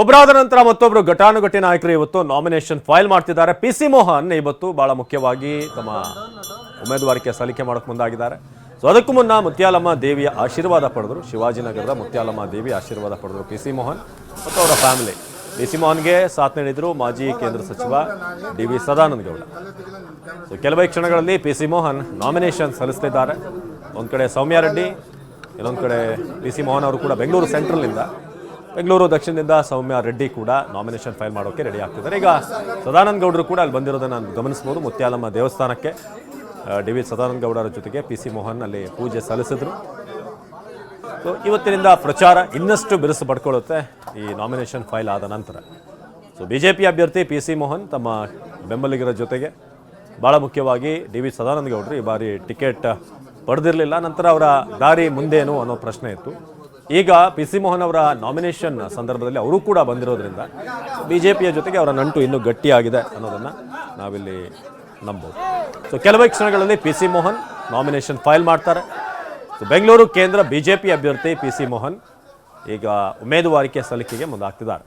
ಒಬ್ಬರಾದ ನಂತರ ಮತ್ತೊಬ್ಬರು ಘಟಾನುಘಟಿ ನಾಯಕರು ಇವತ್ತು ನಾಮಿನೇಷನ್ ಫೈಲ್ ಮಾಡ್ತಿದ್ದಾರೆ. ಪಿ ಸಿ ಮೋಹನ್ ಇವತ್ತು ಬಹಳ ಮುಖ್ಯವಾಗಿ ತಮ್ಮ ಉಮೇದುವಾರಿಕೆ ಸಲ್ಲಿಕೆ ಮಾಡೋಕೆ ಮುಂದಾಗಿದ್ದಾರೆ. ಸೊ ಅದಕ್ಕೂ ಮುನ್ನ ಮುತ್ಯಾಲಮ್ಮ ದೇವಿಯ ಆಶೀರ್ವಾದ ಪಡೆದರು. ಶಿವಾಜಿನಗರದ ಮುತ್ಯಾಲಮ್ಮ ದೇವಿ ಆಶೀರ್ವಾದ ಪಡೆದರು ಪಿ ಸಿ ಮೋಹನ್ ಮತ್ತು ಅವರ ಫ್ಯಾಮಿಲಿ. ಪಿ ಸಿ ಮೋಹನ್ಗೆ ಸಾಥ್ ನೀಡಿದರು ಮಾಜಿ ಕೇಂದ್ರ ಸಚಿವ D V Sadananda Gowda. So ಕೆಲವೇ ಕ್ಷಣಗಳಲ್ಲಿ ಪಿ ಸಿ ಮೋಹನ್ ನಾಮಿನೇಷನ್ ಸಲ್ಲಿಸ್ತಿದ್ದಾರೆ. ಒಂದು ಕಡೆ ಸೌಮ್ಯಾರೆಡ್ಡಿ ಇನ್ನೊಂದು ಕಡೆ ಪಿ ಸಿ ಮೋಹನ್ ಅವರು ಕೂಡ ಬೆಂಗಳೂರು ಸೆಂಟ್ರಲ್ನಿಂದ. ಬೆಂಗಳೂರು, ದಕ್ಷಿಣದಿಂದ ಸೌಮ್ಯ ರೆಡ್ಡಿ ಕೂಡ ನಾಮಿನೇಷನ್ ಫೈಲ್ ಮಾಡೋಕೆ ರೆಡಿ ಆಗ್ತಿದ್ದಾರೆ. ಈಗ ಸದಾನಂದ ಗೌಡರು ಕೂಡ ಅಲ್ಲಿ ಬಂದಿರೋದನ್ನು ನಾನು ಗಮನಿಸ್ಬೋದು ಮುತ್ಯಾಲಮ್ಮ ದೇವಸ್ಥಾನಕ್ಕೆ ಡಿ ವಿ ಸದಾನಂದ ಗೌಡರ ಜೊತೆಗೆ ಪಿ ಸಿ ಮೋಹನ್ ಅಲ್ಲಿ ಪೂಜೆ ಸಲ್ಲಿಸಿದ್ರು. ಸೊ ಇವತ್ತಿನಿಂದ ಪ್ರಚಾರ ಇನ್ನಷ್ಟು ಬಿರುಸು ಪಡ್ಕೊಳ್ಳುತ್ತೆ ಈ ನಾಮಿನೇಷನ್ ಫೈಲ್ ಆದ ನಂತರ. ಸೊ ಬಿ ಜೆ ಪಿ ಅಭ್ಯರ್ಥಿ ಪಿ ಸಿ ಮೋಹನ್ ತಮ್ಮ ಬೆಂಬಲಿಗರ ಜೊತೆಗೆ ಭಾಳ ಮುಖ್ಯವಾಗಿ ಡಿ ವಿ ಸದಾನಂದ ಗೌಡರು ಈ ಬಾರಿ ಟಿಕೆಟ್ ಪಡೆದಿರಲಿಲ್ಲ. ನಂತರ ಅವರ ದಾರಿ ಮುಂದೇನು ಅನ್ನೋ ಪ್ರಶ್ನೆ ಇತ್ತು. ಈಗ ಪಿ ಸಿ ಮೋಹನ್ ಅವರ ನಾಮಿನೇಷನ್ ಸಂದರ್ಭದಲ್ಲಿ ಅವರು ಕೂಡ ಬಂದಿರೋದ್ರಿಂದ ಬಿ ಜೆ ಪಿಯ ಜೊತೆಗೆ ಅವರ ನಂಟು ಇನ್ನೂ ಗಟ್ಟಿಯಾಗಿದೆ ಅನ್ನೋದನ್ನು ನಾವಿಲ್ಲಿ ನಂಬೋದು. ಸೊ ಕೆಲವೇ ಕ್ಷಣಗಳಲ್ಲಿ P C Mohan nomination file ಮಾಡ್ತಾರೆ. ಸೊ ಬೆಂಗಳೂರು ಕೇಂದ್ರ ಬಿ ಜೆ ಪಿ ಅಭ್ಯರ್ಥಿ ಪಿ ಸಿ ಮೋಹನ್ ಈಗ ಉಮೇದುವಾರಿಕೆ ಸಲ್ಲಿಕೆಗೆ ಮುಂದಾಗ್ತಿದ್ದಾರೆ.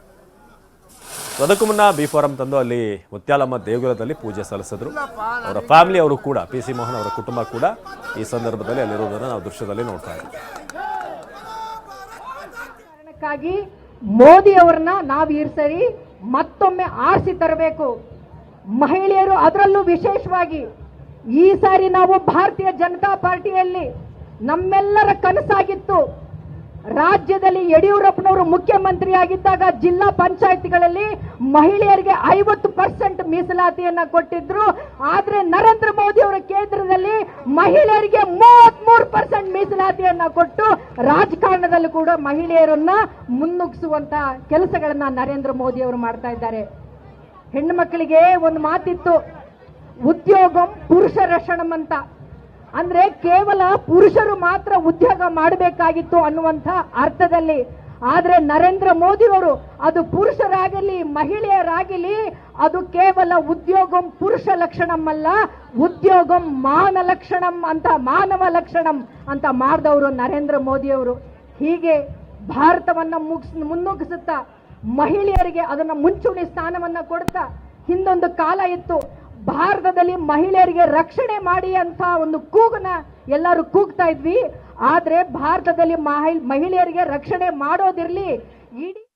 ಅದಕ್ಕೂ ಮುನ್ನ ಬಿ ಫಾರಂ ತಂದು ಅಲ್ಲಿ ಮುತ್ಯಾಲಮ್ಮ ದೇಗುಲದಲ್ಲಿ ಪೂಜೆ ಸಲ್ಲಿಸಿದ್ರು. ಅವರ ಫ್ಯಾಮಿಲಿ ಅವರು ಕೂಡ ಪಿ ಸಿ ಮೋಹನ್ ಅವರ ಕುಟುಂಬ ಕೂಡ ಈ ಸಂದರ್ಭದಲ್ಲಿ ಅಲ್ಲಿರುವುದನ್ನು ನಾವು ದೃಶ್ಯದಲ್ಲಿ ನೋಡ್ತಾ ಇದ್ದೀವಿ. ಕಾರಣಕ್ಕಾಗಿ ಮೋದಿ ಅವರನ್ನ ನಾವು ಈ ಸರಿ ಮತ್ತೊಮ್ಮೆ ಆರಿಸಿ ತರಬೇಕು. ಮಹಿಳೆಯರು ಅದರಲ್ಲೂ ವಿಶೇಷವಾಗಿ ಈ ಸಾರಿ ನಾವು ಭಾರತೀಯ ಜನತಾ ಪಾರ್ಟಿಯಲ್ಲಿ ನಮ್ಮೆಲ್ಲರ ಕನಸಾಗಿತ್ತು. ರಾಜ್ಯದಲ್ಲಿ ಯಡಿಯೂರಪ್ಪನವರು ಮುಖ್ಯಮಂತ್ರಿ ಆಗಿದ್ದಾಗ ಜಿಲ್ಲಾ ಪಂಚಾಯತ್ಗಳಲ್ಲಿ ಮಹಿಳೆಯರಿಗೆ ಐವತ್ತು ಪರ್ಸೆಂಟ್ ಮೀಸಲಾತಿಯನ್ನ ಕೊಟ್ಟಿದ್ರು. ಆದ್ರೆ ನರೇಂದ್ರ ಮೋದಿ ಅವರ ಕೇಂದ್ರದಲ್ಲಿ ಮಹಿಳೆಯರಿಗೆ ಮೂವತ್ತ್ ಮೂರು ಪರ್ಸೆಂಟ್ ಮೀಸಲಾತಿಯನ್ನ ಕೊಟ್ಟು ರಾಜಕಾರಣದಲ್ಲೂ ಕೂಡ ಮಹಿಳೆಯರನ್ನ ಮುನ್ನುಗ್ಗಿಸುವಂತ ಕೆಲಸಗಳನ್ನ ನರೇಂದ್ರ ಮೋದಿ ಅವರು ಮಾಡ್ತಾ ಇದ್ದಾರೆ. ಹೆಣ್ಣು ಮಕ್ಕಳಿಗೆ ಒಂದು ಮಾತಿತ್ತು, ಉದ್ಯೋಗಂ ಪುರುಷ ರಕ್ಷಣಂ ಅಂತ. ಅಂದ್ರೆ ಕೇವಲ ಪುರುಷರು ಮಾತ್ರ ಉದ್ಯೋಗ ಮಾಡಬೇಕಾಗಿತ್ತು ಅನ್ನುವಂಥ ಅರ್ಥದಲ್ಲಿ ಆದ್ರೆ ನರೇಂದ್ರ ಮೋದಿ ಅವರು ಅದು ಪುರುಷರಾಗಲಿ ಮಹಿಳೆಯರಾಗಲಿ ಅದು ಕೇವಲ ಉದ್ಯೋಗಂ ಪುರುಷ ಲಕ್ಷಣಂ ಅಲ್ಲ, ಉದ್ಯೋಗಂ ಮಾನ ಲಕ್ಷಣಂ ಅಂತ, ಮಾನವ ಲಕ್ಷಣಂ ಅಂತ ಮಾಡಿದವರು ನರೇಂದ್ರ ಮೋದಿ ಅವರು ಹೀಗೆ ಭಾರತವನ್ನು ಮುಗಿಸ್, ಮುನ್ನುಗ್ಗಿಸುತ್ತಾ ಮಹಿಳೆಯರಿಗೆ ಅದನ್ನ ಮುಂಚೂಣಿ ಸ್ಥಾನವನ್ನ ಕೊಡ್ತಾ ಹಿಂದೊಂದು ಕಾಲ ಇತ್ತು. ಭಾರತದಲ್ಲಿ ಮಹಿಳೆಯರಿಗೆ ರಕ್ಷಣೆ ಮಾಡಿ ಅಂತ ಒಂದು ಕೂಗನ ಎಲ್ಲರೂ ಕೂಗ್ತಾ ಇದ್ವಿ. ಆದ್ರೆ ಭಾರತದಲ್ಲಿ ಮಹಿ- ಮಹಿಳೆಯರಿಗೆ ರಕ್ಷಣೆ ಮಾಡೋದಿರ್ಲಿ. ಇಡೀ